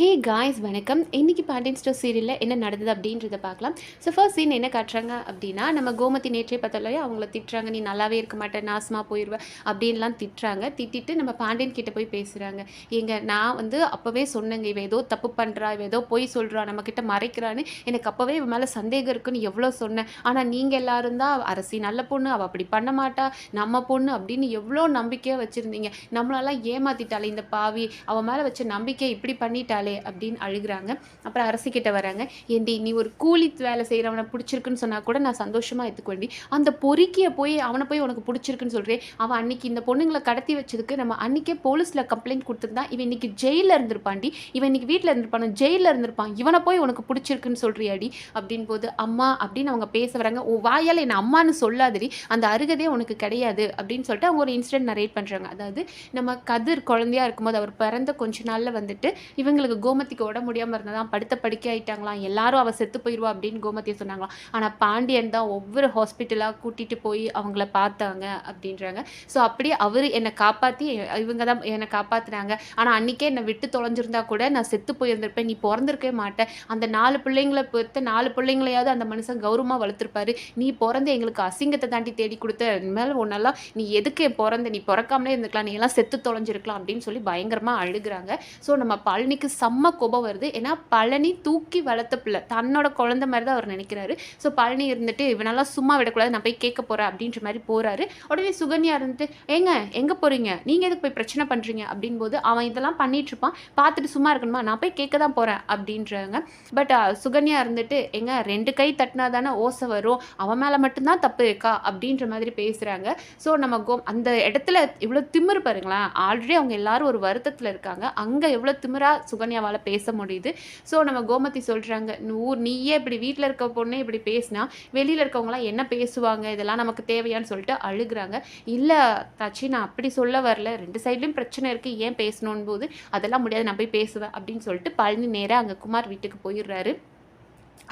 Hey guys வணக்கம். இன்றைக்கி Pandian store சீரியலில் என்ன நடந்தது அப்படின்றத பார்க்கலாம். ஸோ ஃபர்ஸ்ட் சீன் என்ன காட்டுறாங்க அப்படின்னா நம்ம கோமதி நேற்றே பார்த்தாலே அவங்கள திட்டுறாங்க நீ நல்லாவே இருக்க மாட்டேன் நாசமாக போயிடுவேன் அப்படின்லாம் திட்டுறாங்க. திட்டிட்டு நம்ம பாண்டியன் கிட்டே போய் பேசுகிறாங்க எங்கள் நான் வந்து அப்போவே சொன்னேங்க இவ ஏதோ தப்பு பண்ணுறா இவ ஏதோ பொய் சொல்கிறா நம்மக்கிட்ட மறைக்கிறான்னு. எனக்கு அப்போவே இவன் மேலே சந்தேகம் இருக்குன்னு எவ்வளோ சொன்னேன். ஆனால் நீங்கள் எல்லாரும் தான் அரசி நல்ல பொண்ணு அவள் அப்படி பண்ண மாட்டா நம்ம பொண்ணு அப்படின்னு எவ்வளோ நம்பிக்கையாக வச்சுருந்தீங்க. நம்மளெல்லாம் ஏமாத்திட்டாள் இந்த பாவி அவன் மேலே வச்ச நம்பிக்கை இப்படி பண்ணிட்டாள் அப்படின்னு அழுகுறாங்க. அப்புறம் அரசிக்கிட்ட வராங்க. ஏண்டி நீ ஒரு கூலி வேலை செய்கிறவனை பிடிச்சிருக்குன்னு சொன்னால் கூட நான் சந்தோஷமாக எடுத்துக்கொண்டி அந்த பொறுக்கியை போய் அவனை போய் உனக்கு பிடிச்சிருக்குன்னு சொல்கிறேன் அவன் அன்னைக்கு இந்த பொண்ணுங்களை கடத்தி வச்சதுக்கு நம்ம அன்றைக்கே போலீஸில் கம்ப்ளைண்ட் கொடுத்துருந்தா இவன் இன்னைக்கு ஜெயிலில் இருந்திருப்பாண்டி. இவன் இன்னைக்கு வீட்டில் இருந்திருப்பான்? ஜெயிலில் இருந்திருப்பான். இவனை போய் உனக்கு பிடிச்சிருக்குன்னு சொல்கிறியாடி அப்படின் போது அம்மா அப்படின்னு அவங்க பேச வராங்க. ஓ வாயால் என்ன அம்மான்னு சொல்லாதடி. அந்த அருகதே உனக்கு கிடையாது. அப்படின்னு சொல்லிட்டு அவங்க ஒரு இன்சிடென்ட் நரேட் பண்ணுறாங்க அதாவது நம்ம கதிர் குழந்தையா இருக்கும்போது அவர் பிறந்த கொஞ்ச நாளில் வந்துட்டு இவங்களுக்கு கோமதிக்கு உடம்பு முடியாமல் இருந்ததான் படுத்த படிக்க ஆயிட்டாங்களாம் எல்லாரும் அவள் செத்து போயிடுவா அப்படின்னு கோமதியை சொன்னாங்களாம். ஆனால் பாண்டியன் தான் ஒவ்வொரு ஹாஸ்பிட்டலாக கூட்டிகிட்டு போய் அவங்கள பார்த்தாங்க அப்படின்றாங்க. ஸோ அப்படியே அவர் என்னை காப்பாற்றி இவங்க தான் என்னை காப்பாற்றுனாங்க ஆனால் அன்றைக்கே என்னை விட்டு தொலைஞ்சிருந்தா கூட நான் செத்து போயிருந்திருப்பேன் நீ பிறந்திருக்கவே மாட்டேன் அந்த நாலு பிள்ளைங்களை பொறுத்த நாலு பிள்ளைங்களையாவது அந்த மனுஷன் கௌரவமாக வளர்த்துருப்பாரு. நீ பிறந்து எங்களுக்கு அசிங்கத்தை தாண்டி தேடி கொடுத்த மேலே ஒன்றெல்லாம் நீ எதுக்கு பிறந்த நீ பிறக்காமலே இருந்துக்கலாம் நீ எல்லாம் செத்து தொலைஞ்சிருக்கலாம் அப்படின்னு சொல்லி பயங்கரமாக அழுகுறாங்க. ஸோ நம்ம பழனிக்கு செம்ம கோபம் வருது. ஏன்னா பழனி தூக்கி வளர்த்த பிள்ளை. தன்னோட குழந்தை மாதிரி தான் அவர் நினைக்கிறாரு. ஸோ பழனி இருந்துட்டு இவனெல்லாம் சும்மா விடக்கூடாது. நான் போய் கேட்க போகிறேன் அப்படின்ற மாதிரி போகிறாரு உடனே சுகன்யா இருந்துட்டு ஏங்க எங்கே போகிறீங்க நீங்கள் எதுக்கு போய் பிரச்சனை பண்ணுறீங்க அப்படின் போது அவன் இதெல்லாம் பண்ணிட்டு இருப்பான். பார்த்துட்டு சும்மா இருக்கணுமா? நான் போய் கேட்க தான் போகிறேன் அப்படின்றாங்க. பட் சுகன்யா இருந்துட்டு எங்க ரெண்டு கை தட்டினா தானே ஓசை வரும்? அவன் மேலே மட்டும்தான் தப்பு இருக்கா? அப்படின்ற மாதிரி பேசுகிறாங்க ஸோ நம்ம கோ அந்த இடத்துல இவ்வளோ திமிரு பாருங்களேன். ஆல்ரெடி அவங்க எல்லாரும் ஒரு வருத்தத்தில் இருக்காங்க. அங்கே எவ்வளோ திமிரா சுகன்யாவால் பேச முடியுது. ஸோ நம்ம கோமதி சொல்கிறாங்க ஊர் நீயே இப்படி வீட்டில் இருக்க பொண்ணே இப்படி பேசினா வெளியில் இருக்கவங்களாம் என்ன பேசுவாங்க? இதெல்லாம் நமக்கு தேவையான்னு சொல்லிட்டு அழுகுறாங்க. இல்லை தாச்சி நான் அப்படி சொல்ல வரல. ரெண்டு சைட்லேயும் பிரச்சனை இருக்குது ஏன் பேசணும்னு போது அதெல்லாம் முடியாது. நான் போய் பேசுவேன். அப்படின்னு சொல்லிட்டு பழனி நேராக அங்கே குமார் வீட்டுக்கு போயிடுறாரு.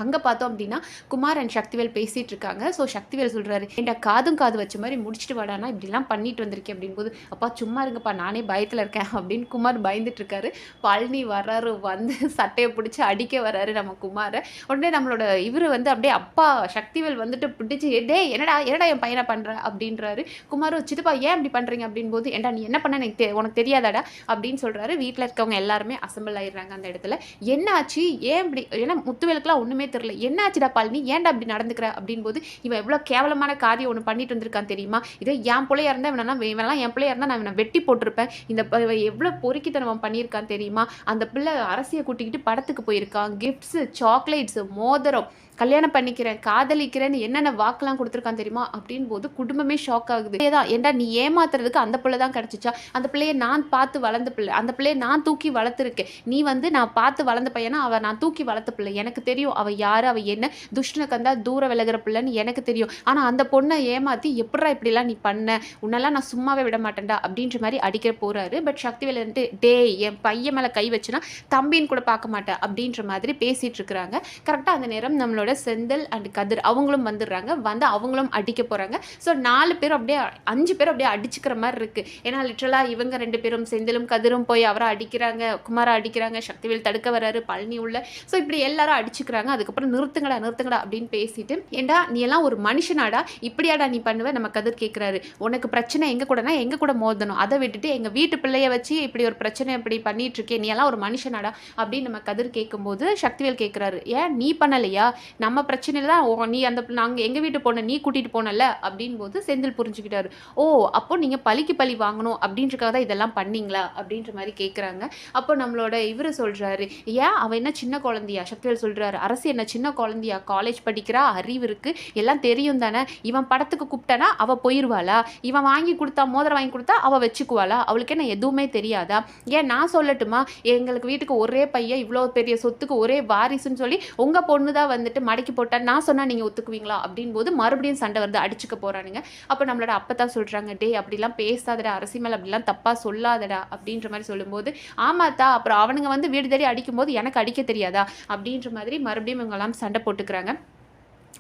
அங்கே பார்த்தோம் அப்படின்னா குமார் அண்ட் சக்திவேல் பேசிகிட்டு இருக்காங்க. ஸோ சக்திவேல் சொல்கிறாரு ஏன்டா காதும் காது வச்ச மாதிரி முடிச்சுட்டு வாடானா இப்படிலாம் பண்ணிட்டு வந்திருக்கேன் அப்படின்போது அப்பா சும்மா இருங்கப்பா நானே பயத்தில் இருக்கேன் அப்படின்னு குமார் பயந்துட்டு இருக்காரு. பழனி வர்றாரு வந்து சட்டையை பிடிச்சி அடிக்க வர்றாரு நம்ம குமாரை. உடனே நம்மளோட இவர் வந்து அப்படியே அப்பா சக்திவேல் வந்துட்டு பிடிச்சி டே என்னடா என்னடா என் பையனை பண்ணுற அப்படின்றாரு. குமார் சித்தப்பா ஏன் இப்படி பண்ணுறீங்க அப்படின் போது ஏன்டா நீ என்ன பண்ண? எனக்கு உனக்கு தெரியாதாடா? அப்படின்னு சொல்கிறாரு வீட்டில் இருக்கவங்க எல்லாருமே அசம்பிள் ஆயிடுறாங்க அந்த இடத்துல. என்ன ஆச்சு ஏன் இப்படி? ஏன்னா முத்துவேலுக்குலாம் ஒன்றுமே தெரில என்ன ஆச்சுடா பழனி ஏன்டா அப்படி நடந்துக்கிற? அப்படின்போது இவன் எவ்வளோ கேவலமான காரியம் ஒன்று பண்ணிட்டு வந்திருக்கான் தெரியுமா? இதே என் பிள்ளையா இருந்தால் இவனா இவெல்லாம் என் பிள்ளையா இருந்தால் நான் இவனை வெட்டி போட்டிருப்பேன். இந்த இவன் எவ்வளோ பொறுக்கித்தனம் பண்ணியிருக்கான் தெரியுமா? அந்த பிள்ளை அரசியை கூட்டிக்கிட்டு படத்துக்கு போயிருக்கான். கிஃப்ட்ஸு சாக்லேட்ஸு மோதிரம் கல்யாணம் பண்ணிக்கிறேன் காதலிக்கிறேன்னு என்னென்ன வாக்கெல்லாம் கொடுத்துருக்கான் தெரியுமா? அப்படின் போது குடும்பமே ஷாக் ஆகுது. ஏதான் ஏண்டா நீ ஏமாத்துறதுக்கு அந்த பிள்ளை தான் கிடச்சிச்சா? அந்த பிள்ளையை நான் பார்த்து வளர்ந்த பிள்ளை அந்த பிள்ளையை நான் தூக்கி வளர்த்துருக்கேன். நீ வந்து நான் பார்த்து வளர்ந்த பையனா? அவள் நான் தூக்கி வளர்த்த பிள்ளை. எனக்கு தெரியும் அவள் யார் அவள் என்ன? துஷ்டனை கந்தா தூர விலகிற பிள்ளைன்னு எனக்கு தெரியும். ஆனால் அந்த பொண்ணை ஏமாற்றி எப்படா இப்படிலாம் நீ பண்ண? உன்னெல்லாம் நான் சும்மாவே விட மாட்டேன்டா அப்படின்ற மாதிரி அடிக்க போகிறாரு பட் சக்தி வந்துட்டு டேய் என் பையன் மேலே கை வச்சுனா தம்பின்னு கூட பார்க்க மாட்டேன் அப்படின்ற மாதிரி பேசிகிட்டு இருக்கிறாங்க. கரெக்டாக அந்த நேரம் நம்மளோட செந்தில் அண்ட் கதிர் அவங்களும் வந்துடுறாங்க. வந்து அவங்களும் அடிக்க போகிறாங்க ஸோ நாலு பேரும் அப்படியே அஞ்சு பேரும் அப்படியே அடிச்சுக்கிற மாதிரி இருக்குது ஏன்னா லிட்ரலாக இவங்க ரெண்டு பேரும் செந்திலும் கதிரும் போய் அவரை அடிக்கிறாங்க குமாரை அடிக்கிறாங்க சக்திவேல் தடுக்க வராரு பழனி உள்ள. ஸோ இப்படி எல்லாரும் அடிச்சுக்கிறாங்க. அதுக்கப்புறம் நிறுத்துங்கடா நிறுத்துங்கடா அப்படின்னு பேசிட்டு ஏண்டா நீ எல்லாம் ஒரு மனுஷனாடா இப்படியாடா நீ பண்ணுவ நம்ம கதிர் கேட்குறாரு உனக்கு பிரச்சனை எங்க கூடனா எங்க கூட மோதணும்? அதை விட்டுட்டு எங்க வீட்டு பிள்ளைய வச்சு இப்படி ஒரு பிரச்சனை இப்படி பண்ணிட்டு இருக்கே நீ எல்லாம் ஒரு மனுஷனாடா அப்படின்னு நம்ம கதிர் கேட்கும்போது சக்திவேல் கேட்குறாரு ஏன் நீ பண்ணலையா? நம்ம பிரச்சனையில தான் ஓ, நீ அந்த நாங்கள் எங்கள் வீட்டு போன நீ கூட்டிகிட்டு போனல அப்படின் போது செந்தில் புரிஞ்சுக்கிட்டாரு. ஓ அப்போ நீங்கள் பழிக்கு பழி வாங்கணும் அப்படின்றக்காக தான் இதெல்லாம் பண்ணீங்களா? அப்படின்ற மாதிரி கேட்குறாங்க அப்போ நம்மளோட இவர் சொல்கிறாரு ஏன் அவன் என்ன சின்ன குழந்தையா? சக்திவேல் சொல்கிறாரு அரசு என்ன சின்ன குழந்தையா காலேஜ் படிக்கிறா அறிவு இருக்குது எல்லாம் தெரியும் தானே. இவன் படத்துக்கு கூப்பிட்டனா அவள் போயிடுவாளா இவன் வாங்கி கொடுத்தா மோதிரம் வாங்கி கொடுத்தா அவள் வச்சுக்குவாளா? அவளுக்கு என்ன எதுவுமே தெரியாதா? ஏன் நான் சொல்லட்டுமா? எங்களுக்கு வீட்டுக்கு ஒரே பையன் இவ்வளோ பெரிய சொத்துக்கு ஒரே வாரிசுன்னு சொல்லி உங்கள் பொண்ணு தான் வந்துட்டு மடக்கி போட்டா நான் சொன்னால் நீங்கள் ஒத்துக்குவீங்களா? அப்படின் போது மறுபடியும் சண்டை வருது அடிச்சுக்க போகிறானுங்க அப்போ நம்மளோட அப்போ தான் சொல்கிறாங்க டே அப்படிலாம் பேசாதடா அரசி மேலே அப்படிலாம் தப்பாக சொல்லாதடா அப்படின்ற மாதிரி சொல்லும்போது ஆமாத்தா அப்புறம் அவனுங்க வந்து வீடு தேடி அடிக்கும்போது எனக்கு அடிக்க தெரியாதா? அப்படின்ற மாதிரி மறுபடியும் இவங்கெல்லாம் சண்டை போட்டுக்கிறாங்க.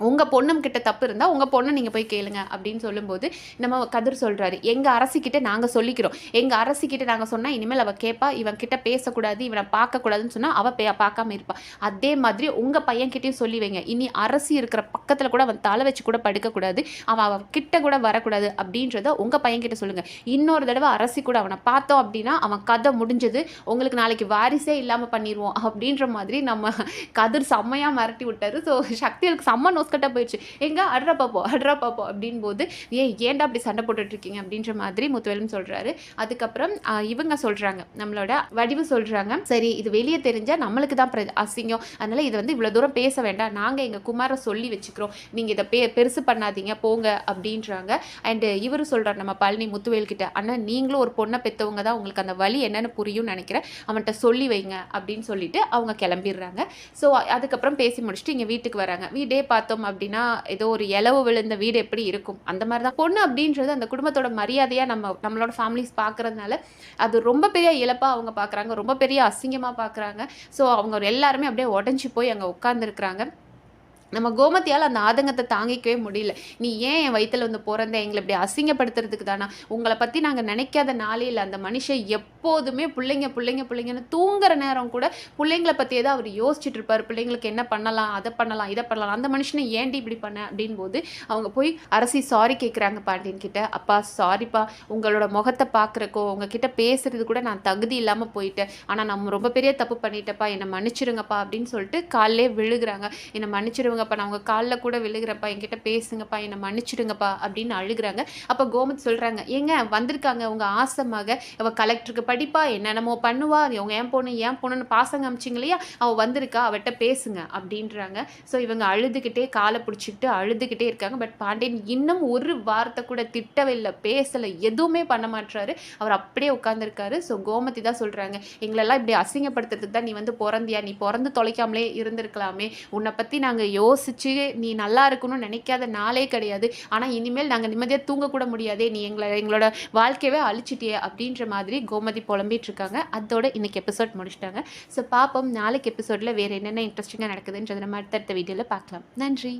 உங்கள் பொண்ணும் கிட்ட தப்பு இருந்தால் உங்கள் பொண்ணை நீங்கள் போய் கேளுங்க அப்படின்னு சொல்லும்போது நம்ம கதிர் சொல்கிறாரு எங்கள் அரசிக்கிட்ட நாங்கள் சொல்லிக்கிறோம். எங்கள் அரசிக்கிட்ட நாங்கள் சொன்னால் இனிமேல் அவள் கேட்பா இவன் கிட்ட பேசக்கூடாது இவனை பார்க்கக்கூடாதுன்னு சொன்னால் அவள் பே பார்க்காம இருப்பாள் அதே மாதிரி உங்கள் பையன்கிட்டையும் சொல்லி வைங்க. இனி அரசி இருக்கிற பக்கத்தில் கூட அவன் தலை வச்சு கூட படுக்கக்கூடாது அவன் அவன் கிட்ட கூட வரக்கூடாது அப்படின்றத உங்கள் பையன்கிட்ட சொல்லுங்கள் இன்னொரு தடவை அரசி கூட அவனை பார்த்தோம் அப்படின்னா அவன் கதை முடிஞ்சது. உங்களுக்கு நாளைக்கு வாரிசே இல்லாமல் பண்ணிடுவோம் அப்படின்ற மாதிரி நம்ம கதிர் செம்மையாக மிரட்டி விட்டாரு. ஸோ சக்திகளுக்கு செம்ம நோஸ்கட்டாக போயிடுச்சு. எங்க? அட்ரா பாப்போம் அட்ரா பாப்போம் அப்படின் போது ஏன் ஏன்டா அப்படி சண்டை போட்டுட்டு இருக்கீங்க அப்படின்ற மாதிரி முத்துவேலும் சொல்கிறாரு அதுக்கப்புறம் இவங்க சொல்கிறாங்க நம்மளோட வடிவு சொல்கிறாங்க சரி இது வெளியே தெரிஞ்சால் நம்மளுக்கு தான் பிர- அசிங்கம். அதனால இதை வந்து இவ்வளோ தூரம் பேச வேண்டாம். நாங்கள் எங்கள் குமாரை சொல்லி வச்சுக்கிறோம். நீங்கள் இதை பே பெருசு பண்ணாதீங்க. போங்க அப்படின்றாங்க. அண்டு இவரு சொல்கிறார் நம்ம பழனி முத்துவேல் கிட்ட அண்ணா நீங்களும் ஒரு பொண்ணை பெற்றவங்க தான். உங்களுக்கு அந்த வழி என்னன்னு புரியும்னு நினைக்கிறேன். அவன்கிட்ட சொல்லி வைங்க அப்படின்னு சொல்லிட்டு அவங்க கிளம்பிடுறாங்க. ஸோ அதுக்கப்புறம் பேசி முடிச்சுட்டு இங்கே வீட்டுக்கு வராங்க. வீடே பார்த்தோம். அப்படின்னா ஏதோ ஒரு இலவு விழுந்த வீடு எப்படி இருக்கும்? அந்த மாதிரி தான். பொண்ணு அப்படின்றது அந்த குடும்பத்தோட மரியாதையாக நம்ம நம்மளோட ஃபேமிலிஸ் பார்க்கறதுனால அது ரொம்ப பெரிய இழப்பாக அவங்க பார்க்குறாங்க. ரொம்ப பெரிய அசிங்கமாக பார்க்குறாங்க. ஸோ அவங்க எல்லாருமே அப்படியே உடஞ்சி போய் அங்கே உட்காந்துருக்குறாங்க நம்ம கோமதியால் அந்த ஆதங்கத்தை தாங்கிக்கவே முடியல. நீ ஏன் என் வயிற்றில் வந்து பிறந்த? எங்களை இப்படி அசிங்கப்படுத்துறதுக்கு தானா? உங்களை பற்றி நாங்கள் நினைக்காத நாளே இல்லை. அந்த மனுஷன் எப்போதுமே பிள்ளைங்க பிள்ளைங்க பிள்ளைங்கன்னு தூங்குற நேரம் கூட பிள்ளைங்களை பற்றியே தான் அவர் யோசிச்சுட்டு இருப்பார். பிள்ளைங்களுக்கு என்ன பண்ணலாம் அதை பண்ணலாம் இதை பண்ணலாம். அந்த மனுஷனை ஏன்டி இப்படி பண்ண? அப்படின் போது அவங்க போய் அரசி சாரி கேட்குறாங்க பாண்டியன் கிட்ட அப்பா சாரிப்பா உங்களோட முகத்தை பார்க்குறக்கோ உங்ககிட்ட பேசுறது கூட நான் தகுதி இல்லாமல் போயிட்டேன். ஆனால் நம்ம ரொம்ப பெரிய தப்பு பண்ணிட்டப்பா என்னை மன்னிச்சிருங்கப்பா அப்படின்னு சொல்லிட்டு காலிலே விழுகிறாங்க. என்னை அப்போ நான் உங்கள் காலில் கூட விழுகிறப்பா என்கிட்ட பேசுங்கப்பா என்னை மன்னிச்சிடுங்கப்பா அப்படின்னு அழுகுறாங்க. அப்போ கோமத் சொல்கிறாங்க ஏங்க வந்திருக்காங்க உங்கள் ஆசமாக அவள் கலெக்டருக்கு படிப்பா என்னென்னமோ பண்ணுவா இவங்க ஏன் பொண்ணு ஏன் பொண்ணுன்னு பாசங்க அமிச்சிங்க இல்லையா? அவள் வந்திருக்கா அவட்ட பேசுங்க அப்படின்றாங்க. ஸோ இவங்க அழுதுகிட்டே காலை பிடிச்சிக்கிட்டு அழுதுகிட்டே இருக்காங்க. பட் பாண்டியன் இன்னும் ஒரு வார்த்தை கூட திட்டவில்லை பேசலை எதுவுமே பண்ண மாட்டுறாரு அவர் அப்படியே உட்காந்துருக்காரு ஸோ கோமதி தான் சொல்கிறாங்க எங்களெல்லாம் இப்படி அசிங்கப்படுத்துறதுக்கு தான் நீ வந்து பிறந்தியா? நீ பிறந்து தொலைக்காமலே இருந்திருக்கலாமே. உன்னை பற்றி நாங்கள் யோசிச்சு நீ நல்லா இருக்கணும்னு நினைக்காத நாளே கிடையாது. ஆனால் இனிமேல் நாங்கள் நிம்மதியாக தூங்கக்கூட முடியாதே. நீ எங்களை எங்களோட வாழ்க்கையவே அழிச்சிட்டியே. அப்படின்ற மாதிரி கோமதி புலம்பிட்டு இருக்காங்க. அதோட இன்னைக்கு எபிசோட் முடிச்சிட்டாங்க. ஸோ பார்ப்போம் நாளைக்கு எபிசோடில் வேறு என்னென்ன இன்ட்ரெஸ்டிங்காக நடக்குதுன்றதை நம்ம அடுத்தடுத்த வீடியோவில் பார்க்கலாம். நன்றி.